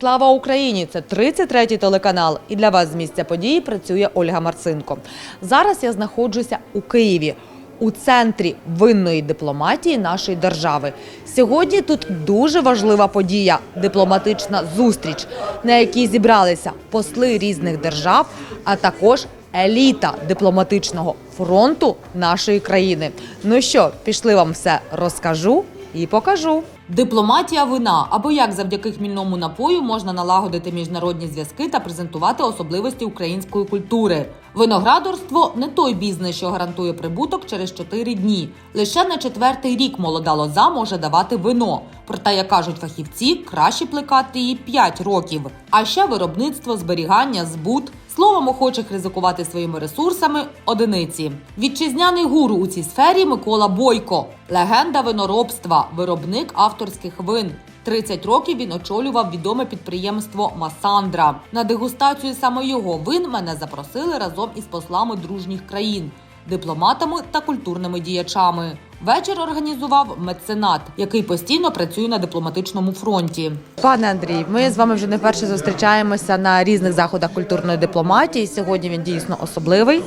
Слава Україні! Це 33-й телеканал. І для вас з місця події працює Ольга Марцинко. Зараз я знаходжуся у Києві. У центрі винної дипломатії нашої держави сьогодні тут дуже важлива подія дипломатична зустріч, на якій зібралися посли різних держав, а також еліта дипломатичного фронту нашої країни. Ну що, пішли вам все розкажу і покажу. Дипломатія вина або як завдяки хмільному напою можна налагодити міжнародні зв'язки та презентувати особливості української культури. Виноградарство не той бізнес, що гарантує прибуток через 4 дні. Лише на четвертий рік молода лоза може давати вино. Проте, як кажуть фахівці, краще плекати її 5 років. А ще виробництво, зберігання, збут. Словом, охочих ризикувати своїми ресурсами одиниці. Вітчизняний гуру у цій сфері Микола Бойко, легенда виноробства, виробник авторських вин. 30 років він очолював відоме підприємство Масандра. На дегустацію саме його вин мене запросили разом із послами дружніх країн, дипломатами та культурними діячами. Вечір організував меценат, який постійно працює на дипломатичному фронті. Пане Андрій, ми з вами вже не вперше зустрічаємося на різних заходах культурної дипломатії. Сьогодні він дійсно особливий.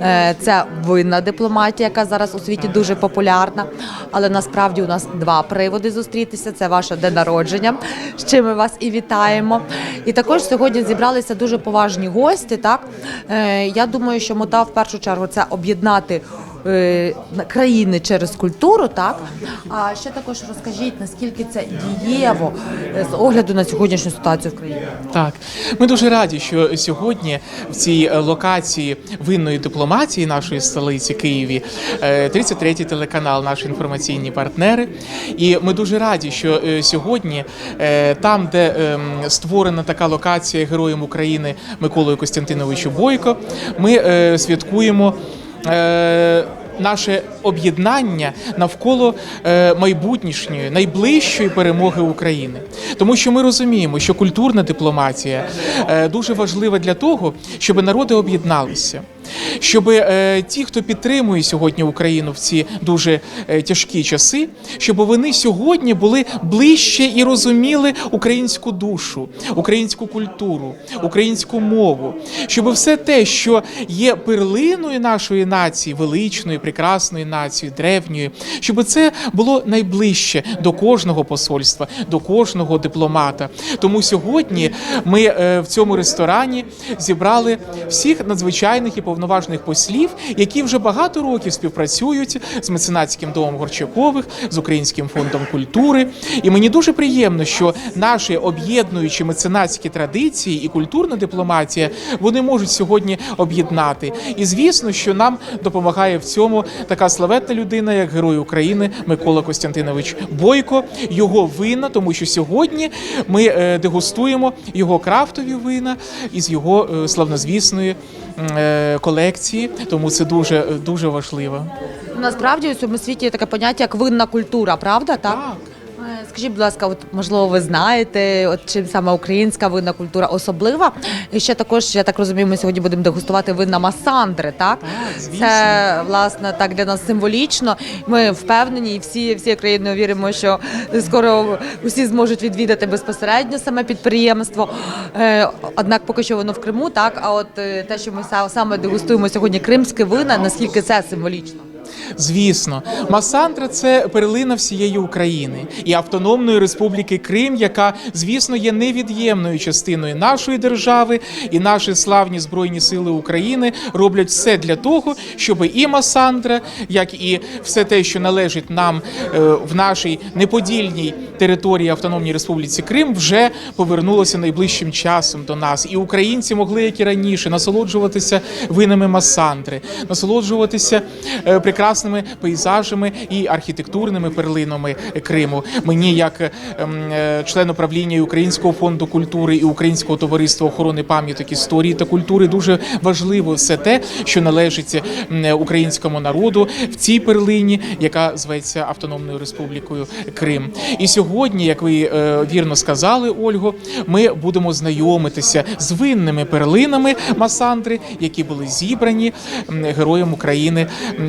Е, Це винна дипломатія, яка зараз у світі дуже популярна. Але насправді у нас два приводи зустрітися. Це ваше день народження, з чим ми вас і вітаємо. І також сьогодні зібралися дуже поважні гості. Так Е, я думаю, що мета в першу чергу це об'єднати на- країни через культуру, так а ще також розкажіть, наскільки це дієво е, з огляду на сьогоднішню ситуацію в країні. Так, ми дуже раді, що сьогодні в цій е, локації винної дипломатії нашої столиці Києві е, 33-й телеканал, наші інформаційні партнери. І ми дуже раді, що е, сьогодні е, там, де ем, створена така локація героєм України Миколою Костянтиновичу Бойко, ми е, святкуємо. Наше об'єднання навколо е, майбутнішньої, найближчої перемоги України, тому що ми розуміємо, що культурна дипломатія е, дуже важлива для того, щоб народи об'єдналися, щоб е, ті, хто підтримує сьогодні Україну в ці дуже е, тяжкі часи, щоб вони сьогодні були ближче і розуміли українську душу, українську культуру, українську мову, щоб все те, що є перлиною нашої нації, величної, прекрасної нації, древньої, щоб це було найближче до кожного посольства, до кожного дипломата. Тому сьогодні ми е, в цьому ресторані зібрали всіх надзвичайних і повноважних послів, які вже багато років співпрацюють з меценатським домом Горчакових, з Українським фондом культури. І мені дуже приємно, що наші об'єднуючі меценатські традиції і культурна дипломатія вони можуть сьогодні об'єднати. І звісно, що нам допомагає в цьому така славетна людина, як герой України Микола Костянтинович Бойко. Його вина, тому що сьогодні ми е, дегустуємо його крафтові вина із його е, славнозвісної е, колекції. Тому це дуже дуже важливо. Насправді у цьому світі є таке поняття як винна культура, правда? Так. Так. Скажіть, будь ласка, от можливо, ви знаєте, от чим саме українська винна культура особлива? І ще також, я так розумію, ми сьогодні будемо дегустувати винна масандри, так? Так. Це власне так для нас символічно. Ми впевнені, і всі, всі країни віримо, що скоро усі зможуть відвідати безпосередньо саме підприємство. Е, Однак поки що воно в Криму, так. А от е, те, що ми саме дегустуємо сьогодні кримське вина, наскільки це символічно? Звісно, Масандра це перлина всієї України і Автономної Республіки Крим, яка, звісно, є невід'ємною частиною нашої держави, і наші славні збройні сили України роблять все для того, щоб і Масандра, як і все те, що належить нам е, в нашій неподільній території Автономній Республіці Крим, вже повернулося найближчим часом до нас. І українці могли, як і раніше, насолоджуватися винами Масандри, насолоджуватися е, прекрасними пейзажами і архітектурними перлинами Криму. Мені, як ем, е, член управління Українського фонду культури і Українського товариства охорони пам'яток історії та культури, дуже важливо все те, що належить українському народу в цій перлині, яка зветься Автономною Республікою Крим. І сьогодні, як ви е, вірно сказали, Ольго, ми будемо знайомитися з винними перлинами Масандри, які були зібрані героєм України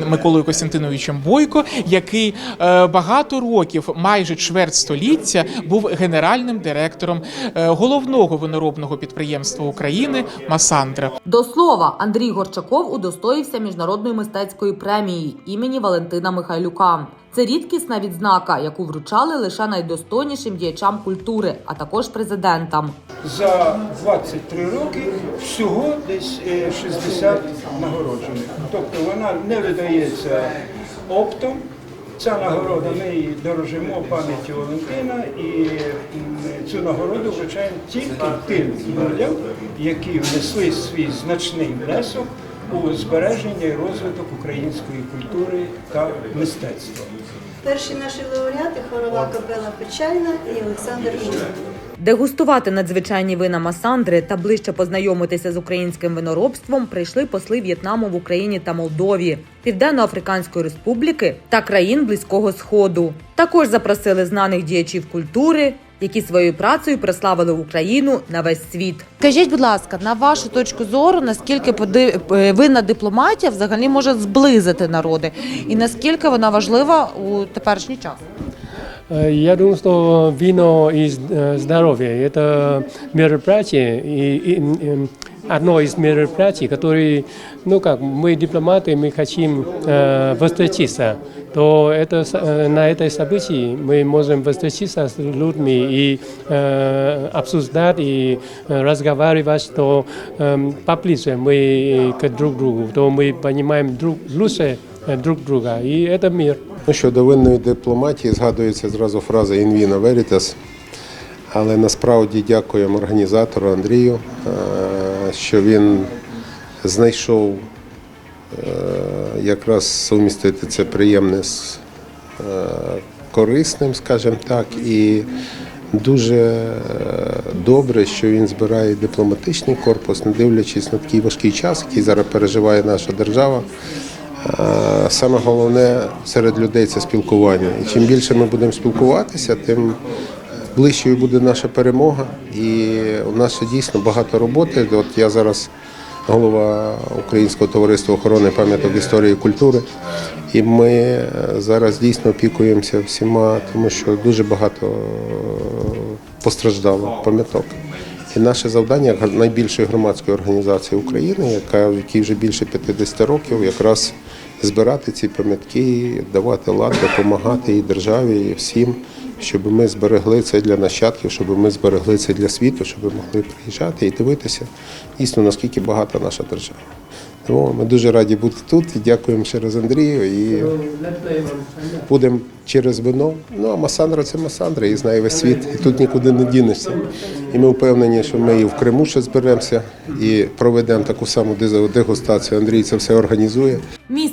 Миколою Костянтиновичем Костянтиновичем Бойко, який е, багато років, майже чверть століття, був генеральним директором е, головного виноробного підприємства України Масандра. До слова, Андрій Горчаков удостоївся міжнародної мистецької премії імені Валентина Михайлюка. Це рідкісна відзнака, яку вручали лише найдостойнішим діячам культури, а також президентам. За 23 роки всього десь е, 60 нагороджених. Тобто вона не видається оптом. Ця нагорода, ми дорожимо пам'яті Валентина і цю нагороду вручаємо тільки тим людям, які внесли свій значний внесок у збереження і розвиток української культури та мистецтва. Перші наші лауреати хорова капела Печальна і Олександр Жук. Дегустувати надзвичайні вина Масандри та ближче познайомитися з українським виноробством прийшли посли В'єтнаму в Україні та Молдові, Південно-Африканської Республіки та країн Близького Сходу. Також запросили знаних діячів культури, які своєю працею прославили Україну на весь світ. Скажіть, будь ласка, на вашу точку зору, наскільки поди- е, винна дипломатія взагалі може зблизити народи, і наскільки вона важлива у теперішній час? Э, Я думаю, что вино и э, здоровье – это мероприятие, и, и, м, одно из мероприятий, которые, ну как, мы дипломаты, мы хотим э, встретиться, то это, с- э, на этой событии мы можем встретиться с людьми и э, обсуждать и э, разговаривать, что э, поближе мы к друг другу, то мы понимаем друг, лучше э, друг друга, и это мир. Ну, щодо винної дипломатії згадується зразу фраза «in vino veritas», але насправді дякуємо організатору Андрію, е, що він знайшов е, якраз сумістити це приємне з е, корисним, скажімо так, і дуже е, добре, що він збирає дипломатичний корпус, не дивлячись на такий важкий час, який зараз переживає наша держава. Саме головне серед людей це спілкування. І чим більше ми будемо спілкуватися, тим ближчою буде наша перемога. І у нас ще дійсно багато роботи. От я зараз голова Українського товариства охорони пам'яток історії і культури. І ми е, зараз дійсно опікуємося всіма, тому що дуже багато е, постраждало пам'яток. І наше завдання як найбільшої громадської організації України, яка в якій вже більше 50 років, якраз збирати ці пам'ятки, давати лад, допомагати і державі, і всім, щоб ми зберегли це для нащадків, щоб ми зберегли це для світу, щоб ми могли приїжджати і дивитися дійсно наскільки багата наша держава. Тому ми дуже раді бути тут і дякуємо ще раз Андрію. І будемо через вино. Ну а Масандра це Масандра, і знає весь світ, і тут нікуди не дінешся. І ми впевнені, що ми і в Криму ще зберемося і проведемо таку саму дегустацію. Андрій це все організує.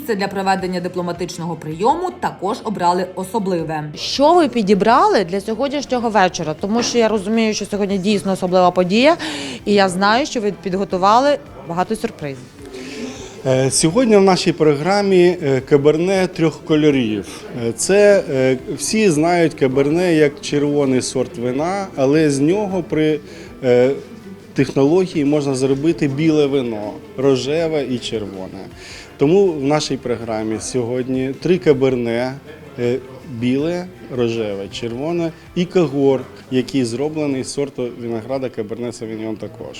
Місце для проведення дипломатичного прийому також обрали особливе. Що ви підібрали для сьогоднішнього вечора? Тому що я розумію, що сьогодні дійсно особлива подія, і я знаю, що ви підготували багато сюрпризів. Е, Сьогодні в нашій програмі е, каберне трьох кольорів. Е, Це всі знають каберне як червоний сорт вина, але з нього при технології можна зробити біле вино, рожеве і червоне. Тому в нашій програмі сьогодні три каберне. е, Біле, рожеве, червоне і кагор, який зроблений з сорту винограда Каберне Савіньон також.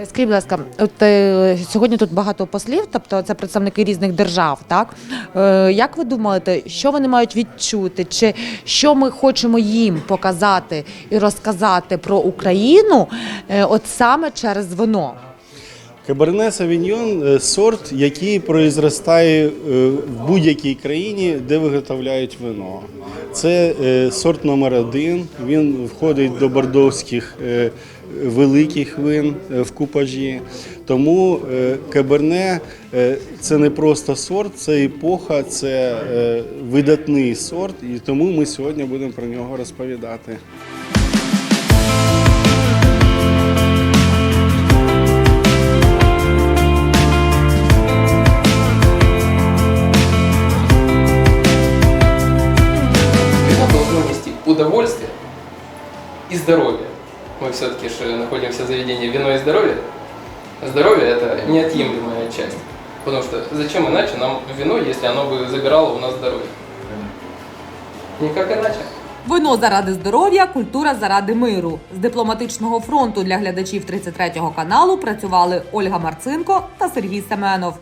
Е, Скажіть, будь ласка, от е, сьогодні тут багато послів, тобто це представники різних держав. Так е, як ви думаєте, що вони мають відчути, чи що ми хочемо їм показати і розказати про Україну, е, от саме через вино? Каберне Савіньйон е, сорт, який произростає е, в будь-якій країні, де виготовляють вино. Це е, сорт номер один. Він входить до бордовських великих вин в купажі. Тому каберне це не просто сорт, це епоха, це видатний сорт, і тому ми сьогодні будемо про нього розповідати. здоровье. Мы все-таки же находимся в заведении вино и здоровье. Здоровье – это неотъемлемая часть. Потому что зачем иначе нам вино, если оно бы забирало у нас здоровье? Никак иначе. Вино заради здоров'я, культура заради миру. З дипломатичного фронту для глядачів 33 каналу працювали Ольга Марцинко та Сергій Семенов.